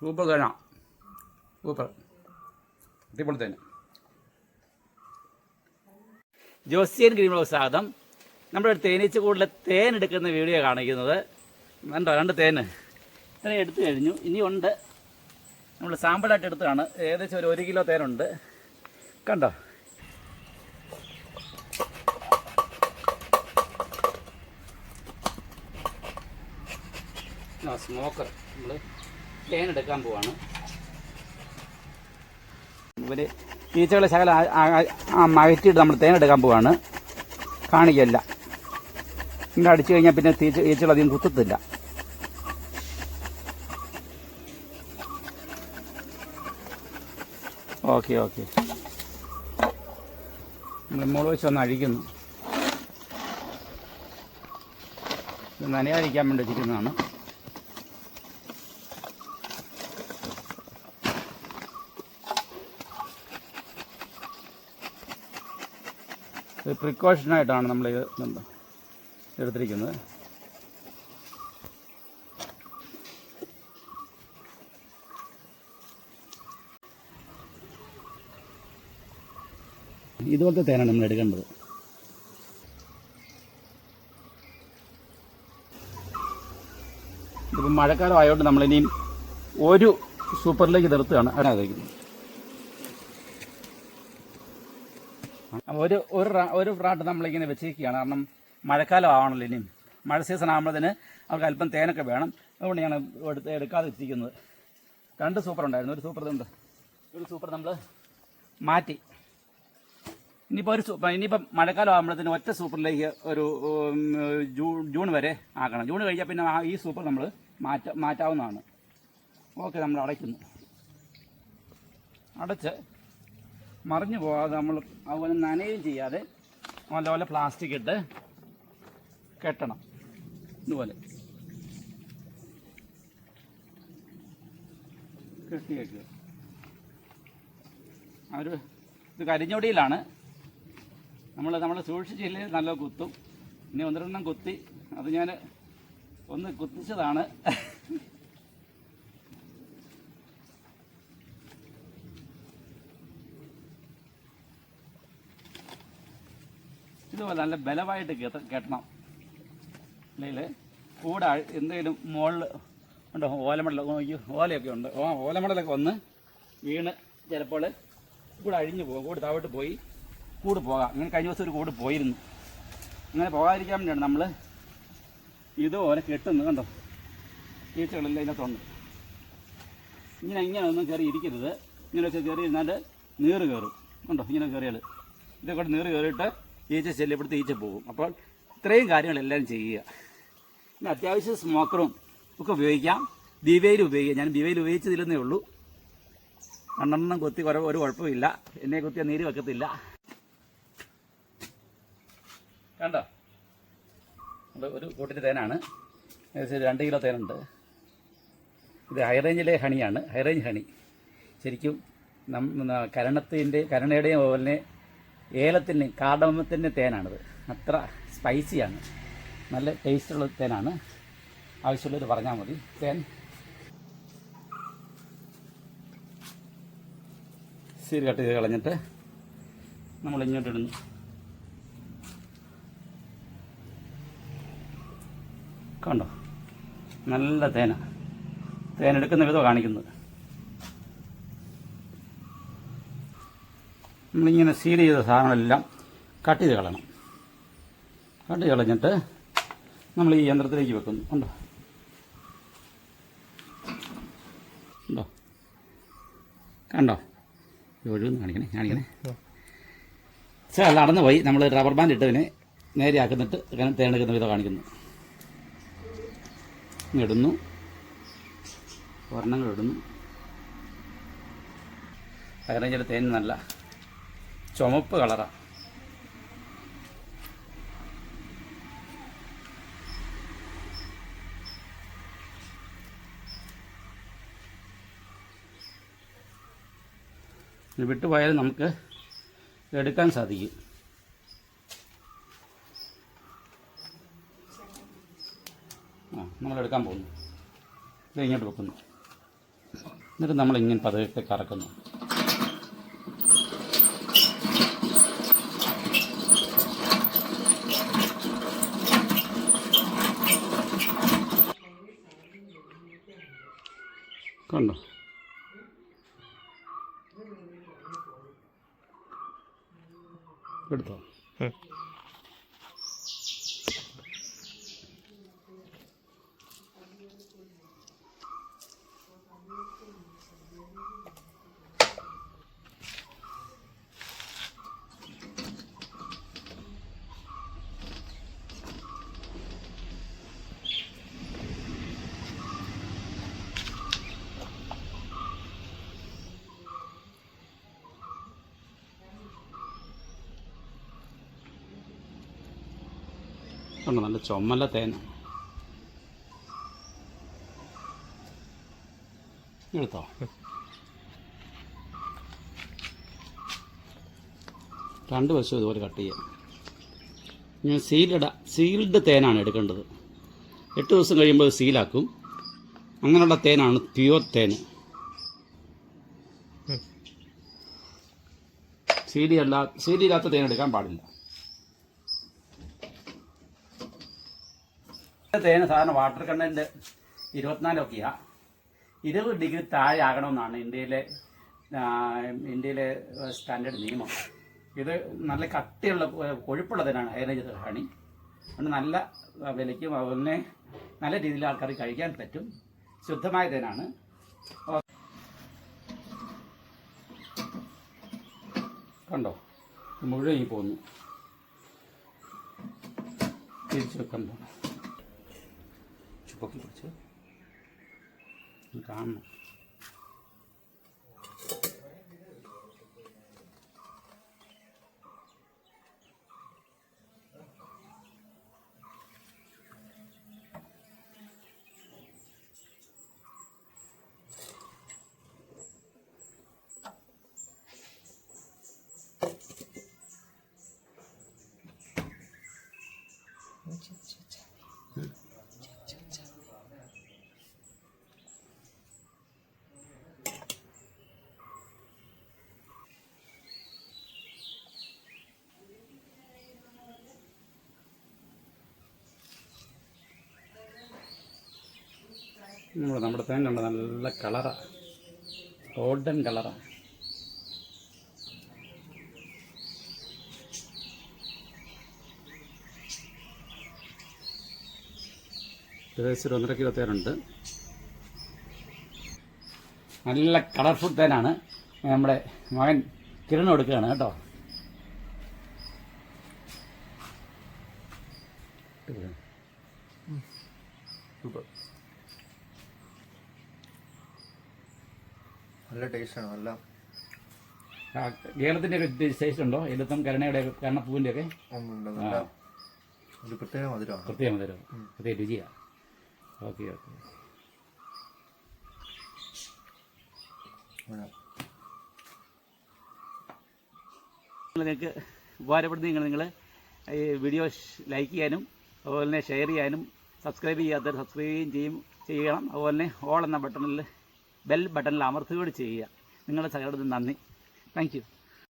Super തേന super അടിപൊളി തേന ജോസിയൻ ഗ്രീൻ സ്വാഗതം. നമ്മുടെ തേനീച്ച കൂടുതൽ തേൻ എടുക്കുന്ന വീഡിയോ കാണിക്കുന്നത്. കണ്ടോ രണ്ട് തേന്. ഇത്രയും എടുത്തു കഴിഞ്ഞു. ഇനിയുണ്ട്. നമ്മൾ സാമ്പിളായിട്ട് എടുത്തതാണ്. ഏകദേശം ഒരു ഒരു കിലോ തേനുണ്ട്. കണ്ടോ? സ്മോക്കർ നമ്മൾ തേൻ എടുക്കാൻ പോവാണ്. ഇവർ ഈച്ചകളെ ശകല മകറ്റിയിട്ട് നമ്മൾ തേൻ എടുക്കാൻ പോവാണ്. കാണിക്കല്ല. ഇങ്ങനെ അടിച്ചു കഴിഞ്ഞാൽ പിന്നെ തീച്ച ഈച്ചകൾ അധികം കുത്തത്തില്ല. Okay okay. നമ്മൾ മുളക് വെച്ച് ഒന്ന് അഴിക്കുന്നു. നനയാതിരിക്കാൻ വേണ്ടി വെച്ചിരിക്കുന്നതാണ്. പ്രിക്കോഷനായിട്ടാണ് നമ്മൾ ഇത് എടുത്തിരിക്കുന്നത്. ഇതുപോലത്തെ തേനാണ് നമ്മൾ എടുക്കേണ്ടത്. ഇതിപ്പോൾ മഴക്കാലം ആയതുകൊണ്ട് നമ്മളിനിയും ഒരു സൂപ്പറിലേക്ക് നിർത്തുകയാണ്. അവിടെ ഒരു ഒരു ഒരു ഫ്രാട്ട് നമ്മളിങ്ങനെ വെച്ചിരിക്കുകയാണ്. കാരണം മഴക്കാലം ആവണല്ലോ ഇനിയും. മഴ സീസൺ ആകുമ്പോഴത്തേന് അവർക്ക് അല്പം തേനൊക്കെ വേണം. അതുകൊണ്ട് ഞാൻ എടുത്ത് എടുക്കാതെ വെച്ചിരിക്കുന്നത് രണ്ട് സൂപ്പർ ഉണ്ടായിരുന്നു. ഒരു സൂപ്പർ ഇതുണ്ട്. ഒരു സൂപ്പർ നമ്മൾ മാറ്റി. ഇനിയിപ്പോൾ ഒരു സൂപ്പർ ഇനിയിപ്പം മഴക്കാലം ആകുമ്പോഴത്തേന് ഒറ്റ സൂപ്പറിലേക്ക് ഒരു ജൂൺ ജൂൺ വരെ ആക്കണം. ജൂൺ കഴിഞ്ഞാൽ പിന്നെ ഈ സൂപ്പർ നമ്മൾ മാറ്റ മാറ്റാവുന്നതാണ്. ഓക്കെ നമ്മൾ അടയ്ക്കുന്നു. അടച്ച് മറിഞ്ഞു പോകാതെ നമ്മൾ അതുപോലെ നനയും ചെയ്യാതെ നല്ലപോലെ പ്ലാസ്റ്റിക് ഇട്ട് കെട്ടണം. ഇതുപോലെ. കെട്ടിയേക്കുക. ഒരു ഇത് കരിഞ്ഞൊടിയിലാണ്. നമ്മൾ നമ്മൾ സൂക്ഷിച്ചില്ലെങ്കിൽ നല്ല കുത്തും. ഇനി ഒന്നിരണ്ണം കുത്തി. അത് ഞാൻ ഒന്ന് കുത്തിച്ചതാണ്. ഇതുപോലെ നല്ല ബലമായിട്ട് കെട്ട- കെട്ടണം. അല്ലെങ്കിൽ കൂടെ എന്തെങ്കിലും മുകളിൽ ഉണ്ടോ? ഓലമടല അയ്യോ ഓലയൊക്കെ ഉണ്ട്. ആ ഓലമടലൊക്കെ വന്ന് വീണ് ചിലപ്പോൾ കൂടെ അഴിഞ്ഞു പോകും. കൂടെ താഴോട്ട് പോയി കൂട് പോകാം. അങ്ങനെ കഴിഞ്ഞ ദിവസം ഒരു കൂട് പോയിരുന്നു. അങ്ങനെ പോകാതിരിക്കാൻ വേണ്ടിയാണ് നമ്മൾ ഇതുപോലെ കെട്ടുന്നത് കണ്ടോ? ഈച്ചകളെല്ലാം ഇതിനകത്തുണ്ട്. ഇങ്ങനെ ഇങ്ങനെ ഒന്നും കയറി ഇരിക്കരുത്. ഇങ്ങനെയൊക്കെ കയറി ഇരുന്നാൽ നീറ് കയറും. കണ്ടോ? ഇങ്ങനെ കയറിയാൽ ഇതൊക്കെ നീറ് കയറിയിട്ട് ഈച്ച ശല്യപ്പെടുത്തി ഈച്ച പോകും. അപ്പോൾ ഇത്രയും കാര്യങ്ങളെല്ലാം ചെയ്യുക. പിന്നെ അത്യാവശ്യം സ്മോക്കറും ഒക്കെ ഉപയോഗിക്കാം. ബിവയിൽ ഉപയോഗിക്കാം. ഞാൻ ബിവയിൽ ഉപയോഗിച്ചതില്ലെന്നേ ഉള്ളൂ. മണ്ണെണ്ണം കൊത്തി കുറവ് ഒരു കുഴപ്പമില്ല. എന്നെ കൊത്തിയ നീര് വെക്കത്തില്ല. കണ്ടോ? ഒരു കൂട്ടിന്റെ തേനാണ്. രണ്ട് കിലോ തേനുണ്ട്. ഇത് ഹൈ റേഞ്ചിലെ ഹണിയാണ്. High range honey. ശരിക്കും നം കരണത്തിന്റെ കരണയുടെയും അതുപോലെ ഏലത്തിന്റെ കാടമത്തിന്റെ തേനാണിത്. അത്ര സ്പൈസിയാണ് നല്ല ടേസ്റ്റുള്ള തേനാണ്. ആവശ്യമുള്ളവർ പറഞ്ഞാൽ മതി. തേൻ. സീര് കട്ട് ചെയ്ത് കളഞ്ഞിട്ട് നമ്മൾ ഇങ്ങോട്ട് ഇടുന്നു. കണ്ടോ? നല്ല തേന. തേനെടുക്കുന്ന വിധം കാണിക്കുന്നത്. നമ്മളിങ്ങനെ സീൽ ചെയ്ത സാധനങ്ങളെല്ലാം കട്ട് ചെയ്ത് കളയണം. കട്ട് ചെയ്ത് കളഞ്ഞിട്ട് നമ്മൾ ഈ യന്ത്രത്തിലേക്ക് വെക്കുന്നു. ഉണ്ടോ? ഉണ്ടോ? കണ്ടോ? ഒഴിവെന്ന് കാണിക്കണേ കാണിക്കണേ. പക്ഷേ അത് നടന്നു പോയി. നമ്മൾ റബ്ബർ ബാൻഡ് ഇട്ടതിനെ നേരെ ആക്കുന്നിട്ട് ഇങ്ങനെ തേണെടുക്കുന്ന വിധം കാണിക്കുന്നു. ഇടുന്നു. വർണങ്ങൾ ഇടുന്നു. പകരം തേൻ നല്ല ചുമപ്പ് കളറാണ് വിട്ടുപോയാൽ നമുക്ക് എടുക്കാൻ സാധിക്കും. ആ നമ്മൾ എടുക്കാൻ പോകുന്നു. ഇത് ഇങ്ങോട്ട് വെക്കുന്നു. എന്നിട്ട് നമ്മളിങ്ങനെ പതുക്കെ കറക്കുന്നു. കണ്ടോ? എടുത്തോ? കണ്ടോ നല്ല ചുമല തേന എടുത്തോ? രണ്ട് വശവും ഇതുപോലെ കട്ട് ചെയ്യാം. ഞാൻ സീലിട സീൽഡ് തേനാണ് എടുക്കേണ്ടത്. എട്ട് ദിവസം കഴിയുമ്പോൾ സീലാക്കും അങ്ങനെയുള്ള തേനാണ് പ്യുവർ തേൻ. സീലിയല്ല സീലില്ലാത്ത തേൻ എടുക്കാൻ പാടില്ല. തേന് സാധാരണ വാട്ടർ കണ്ടന്റ് ഇരുപത്തിനാലൊക്കെയാ. ഇരുപത് ഡിഗ്രി താഴെ ആകണമെന്നാണ് ഇന്ത്യയിലെ ഇന്ത്യയിലെ സ്റ്റാൻഡേർഡ് നിയമം. ഇത് നല്ല കട്ടിയുള്ള കൊഴുപ്പുള്ള തേനാണ് ഹൈറേഞ്ച് ഹണി അതുകൊണ്ട് നല്ല വിലയ്ക്കും അതുപോലെ നല്ല രീതിയിൽ ആൾക്കാർ കഴിക്കാൻ പറ്റും. ശുദ്ധമായ തേനാണ്. കണ്ടോ? മുഴുവൻ ഈ പോന്നു തിരിച്ചു വെക്കാൻ പോകണം বকন করছে। গান। കാണണം നമ്മുടെ കണ്ട നല്ല കളറാണ് ഗോൾഡൻ കളറാണ് ഏകദേശം ഒന്നര കിലോ തേനുണ്ട്. നല്ല കളർഫുൾ തേനാണ്. നമ്മുടെ മകൻ കിരണ് കൊടുക്കുകയാണ് കേട്ടോ സൂപ്പർ നല്ല ടേസ്റ്റാണ് നല്ല കേരളത്തിന്റെ ഒക്കെ ടേസ്റ്റ് ഉണ്ടോ? എഴുത്തും കരണയുടെ കരണപ്പൂവിന്റെ ഒക്കെ? ഉണ്ട് നല്ല ഒരു പ്രത്യേക മധുരമാണ്. പ്രത്യേക മധുരം പ്രത്യേക രുചിയാണ് ഓക്കെ ഓക്കെ. നിങ്ങൾക്ക് ഉപകാരപ്പെടുന്ന നിങ്ങൾ ഈ വീഡിയോ ലൈക്ക് ചെയ്യാനും അതുപോലെ തന്നെ ഷെയർ ചെയ്യാനും സബ്സ്ക്രൈബ് ചെയ്യാത്തവർ സബ്സ്ക്രൈബ് ചെയ്യും ചെയ്യണം. അതുപോലെ തന്നെ ഓൾ എന്ന ബട്ടണിൽ ബെൽ ബട്ടണിൽ അമർത്തുകയോട് ചെയ്യുക. നിങ്ങളുടെ സഹകരണത്തിന് നന്ദി. താങ്ക്